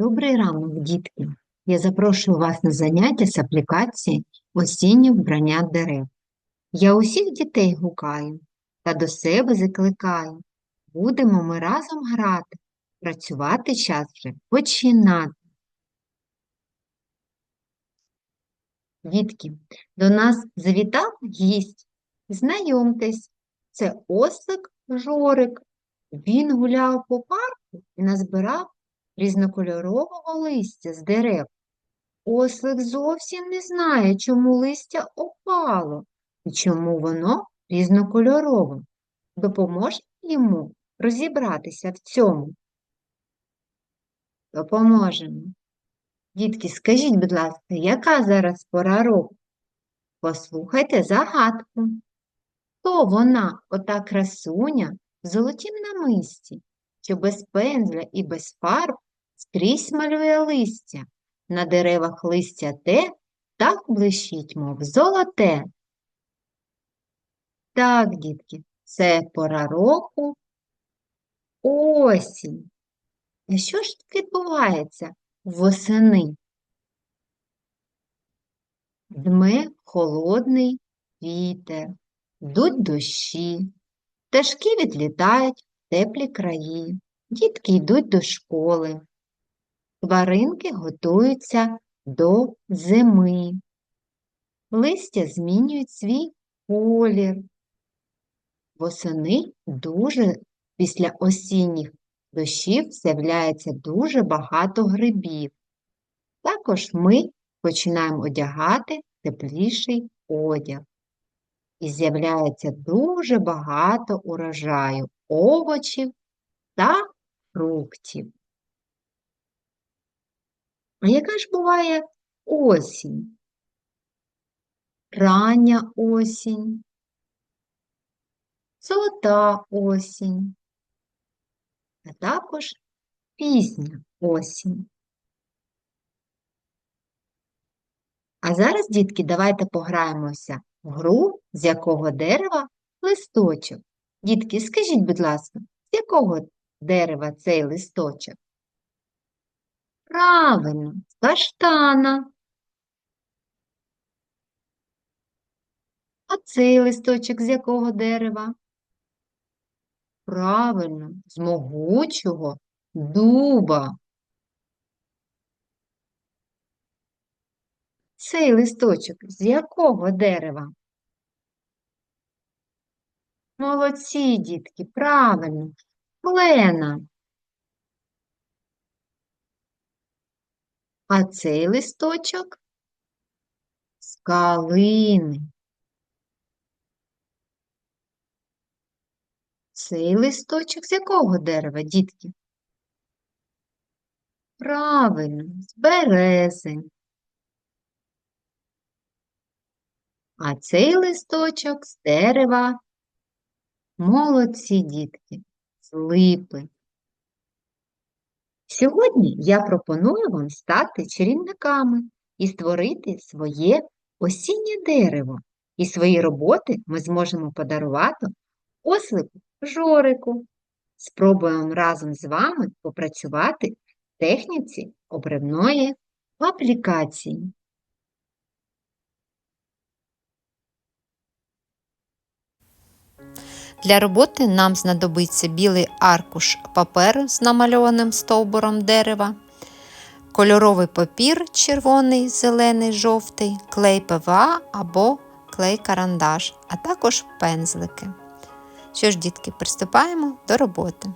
Добрий ранок, дітки! Я запрошую вас на заняття з аплікації осіннє вбрання дерев. Я усіх дітей гукаю та до себе закликаю. Будемо ми разом грати, працювати час вже починати. Дітки, до нас завітав гість. Знайомтесь, це ослик Жорик. Він гуляв по парку і назбирав різнокольорового листя з дерев. Ослик зовсім не знає, чому листя опало і чому воно різнокольорове. Допоможе йому розібратися в цьому? Допоможемо. Дітки, скажіть, будь ласка, яка зараз пора року? Послухайте загадку. Хто вона, ота красуня, в золотім намисті, що без пензля і без фарб скрізь малює листя, на деревах листя те, так блищить, мов золоте. Так, дітки, це пора року осінь. А що ж відбувається восени? Дме холодний вітер, йдуть дощі, пташки відлітають в теплі краї, дітки йдуть до школи, тваринки готуються до зими, листя змінюють свій колір. Восени дуже після осінніх дощів з'являється дуже багато грибів. Також ми починаємо одягати тепліший одяг. І з'являється дуже багато урожаю овочів та фруктів. А яка ж буває осінь? Рання осінь, золота осінь, а також пізня осінь. А зараз, дітки, давайте пограємося в гру, з якого дерева листочок. Дітки, скажіть, будь ласка, з якого дерева цей листочок? Правильно, каштана. А цей листочок з якого дерева? Правильно, з могучого дуба. Цей листочок з якого дерева? Молодці, дітки, правильно, клена. А цей листочок з калини. Цей листочок з якого дерева, дітки? Правильно, з берези. А цей листочок з дерева. Молодці дітки, з липи. Сьогодні я пропоную вам стати чарівниками і створити своє осіннє дерево. І свої роботи ми зможемо подарувати ослику Жорику. Спробуємо разом з вами попрацювати в техніці обривної аплікації. Для роботи нам знадобиться білий аркуш паперу з намальованим стовбуром дерева, кольоровий папір червоний, зелений, жовтий, клей ПВА або клей-карандаш, а також пензлики. Що ж, дітки, приступаємо до роботи.